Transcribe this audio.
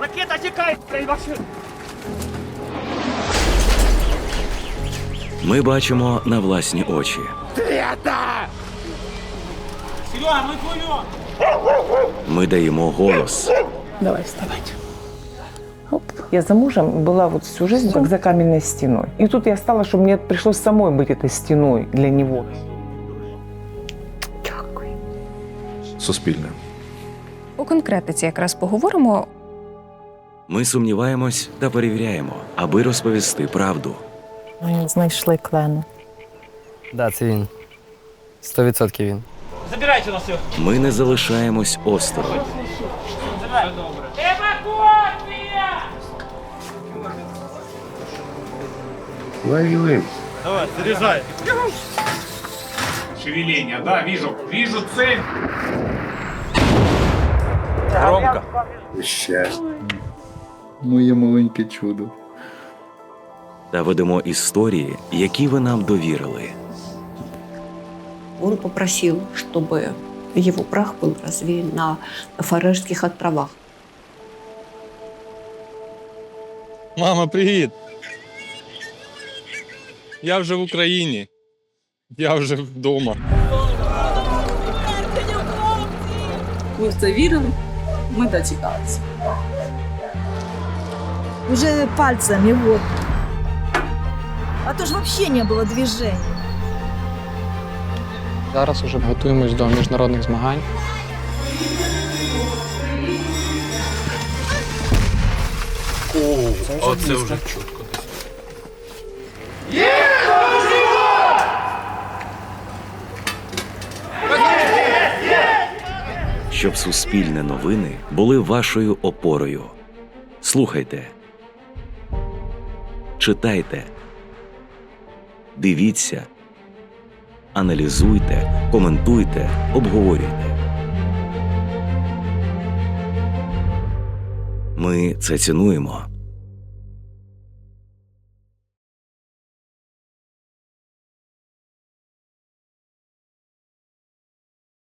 Ракета тікає! Ми бачимо на власні очі. Серега, ми твою! Ми даємо голос. Давай вставать. Оп. Я замужем была вот всю жизнь как за каменной стеной. И тут я стала, что мне пришлось самой быть этой стеной для него. Суспільне. У конкретиці якраз поговоримо. Ми сумніваємось та перевіряємо, аби розповісти правду. Ми знайшли клену. Да, це він. Сто відсотків він. Забирайте нас! Ми не залишаємось осторонь. Евакуація! Воюємо. Давай, заряжай! Шевеление, да, вижу. Вижу цель. Громко. Щастя. Моє маленьке чудо. Та ведемо історії, які ви нам довірили. Он попросил, чтобы его прах был развеян на Фарерских островах. Мама, привіт. Я вже в Україні. Я вже вдома. Ми в це вірили, ми дочекалися. Уже пальцами вот. А то ж вообще не было движения. Зараз уже готуємось до міжнародних змагань. Оце вже чутко. Щоб суспільне новини були вашою опорою. Слухайте, читайте, дивіться, аналізуйте, коментуйте, обговорюйте. Ми це цінуємо.